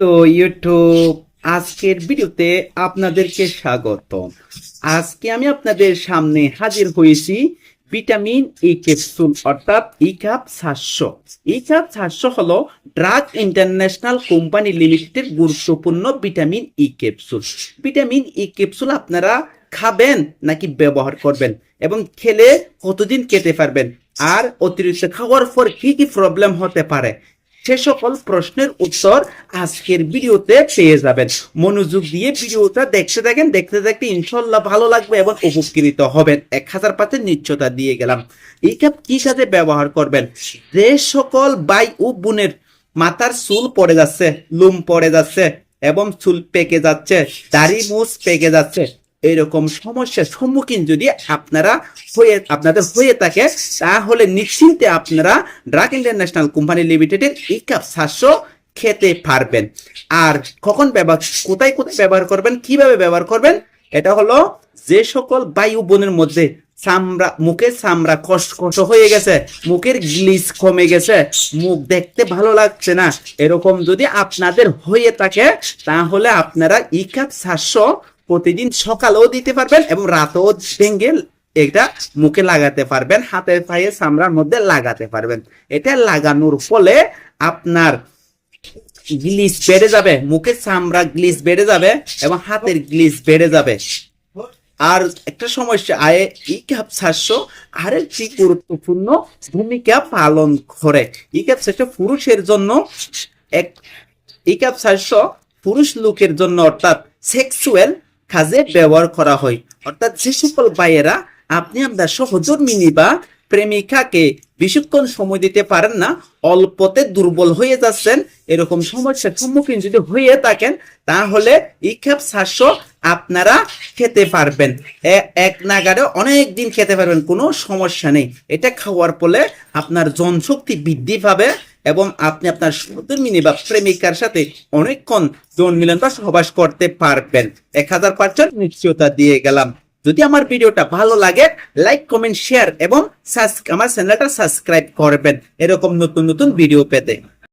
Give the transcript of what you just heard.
Hello YouTube, আজকের ভিডিওতে আপনাদেরকে স্বাগত আজকে আমি আপনাদের সামনে হাজির হয়েছি ভিটামিন ই ক্যাপসুল অর্থাৎ ই কাপ সাতশো। ই কাপ সাতশো হলো ড্রাগ ইন্টারন্যাশনাল কোম্পানি লিমিটেডের গুরুত্বপূর্ণ vitamin E capsule vitamin E capsule আপনারা খাবেন নাকি ব্যবহার করবেন এবং খেলে কতদিন কেটে পারবেন? আর অতিরিক্ত খাওয়ার পর কি কি প্রবলেম হতে পারে? সে সকল প্রশ্নের উত্তর আজকের ভিডিওতে পেয়ে যাবেন। মনোযোগ দিয়ে ভিডিওটা দেখতে থাকেন, দেখতে দেখতে ইনশাল্লাহ ভালো লাগবে এবং উপকৃত হবেন। এক হাজার পাঁচের নিশ্চয়তা দিয়ে গেলাম। এই কাপ কি সাথে ব্যবহার করবেন? যে সকল বাই ও বোনের মাথার চুল পড়ে যাচ্ছে, লুম পড়ে যাচ্ছে এবং চুল পেকে যাচ্ছে, দাড়ি মুছ পেকে যাচ্ছে এরকম সমস্যার সম্মুখীন যদি আপনারা হয়ে, আপনাদের হয়ে থাকে, তাহলে নিশ্চিন্তে আপনারা ড্রাগ ইন্টারন্যাশনাল কোম্পানি লিমিটেডের এই কাপ সাতশো খেতে পারবেন। আর কখন ব্যবহার, কোথায় কোথায় ব্যবহার করবেন, কীভাবে ব্যবহার করবেন, এটা হলো যে সকল বায়ু বনের মধ্যে চামড়া, মুখের চামড়া কষ্ট হয়ে গেছে, মুখের গ্লিস কমে গেছে, মুখ দেখতে ভালো লাগছে না, এরকম যদি আপনাদের হয়ে থাকে, তাহলে আপনারা ই কাপ সাতশো প্রতিদিন সকালেও দিতে পারবেন এবং রাতেও ভেঙে এটা মুখে লাগাতে পারবেন, হাতে পায়ে চামড়ার মধ্যে লাগাতে পারবেন। এটা লাগানোর ফলে আপনার গ্লিস বেড়ে যাবে, মুখে চামড়া গ্লিস বেড়ে যাবে এবং হাতের গ্লিস বেড়ে যাবে। আর একটা সমস্যা, আয়ে ই ক্যাপ সাতশো আরেকটি গুরুত্বপূর্ণ ভূমিকা পালন করে। ই ক্যাপ সাতশো পুরুষের জন্য এক ই ক্যাপ সাতশো পুরুষ লোকের জন্য অর্থাৎ সেক্সুয়াল কাজে ব্যবহার করা হয়। অর্থাৎ যে সকল ভাইয়েরা, আপনি আপনার সহধর্মিনী বা প্রেমিকাকে বেশিক্ষণ সময় দিতে পারেন না, অল্পতে দুর্বল হয়ে যাচ্ছেন, এরকম সমস্যার সম্মুখীন যদি হয়ে থাকেন, তাহলে সাতশো আপনারা খেতে পারবেন। এক নাগারে অনেক দিন খেতে পারবেন, কোনো সমস্যা নেই। এটা খাওয়ার ফলে আপনার জনশক্তি বৃদ্ধি পাবে এবং আপনি আপনার সহধর্মিনী বা প্রেমিকার সাথে অনেকক্ষণ যৌন মিলন বা সহবাস করতে পারবেন। এক হাজার পার্সেন্ট নিশ্চয়তা দিয়ে গেলাম। যদি আমার ভিডিওটা ভালো লাগে, লাইক, কমেন্ট, শেয়ার এবং আমার চ্যানেলটা সাবস্ক্রাইব করবেন। এরকম নতুন নতুন ভিডিও পেতে।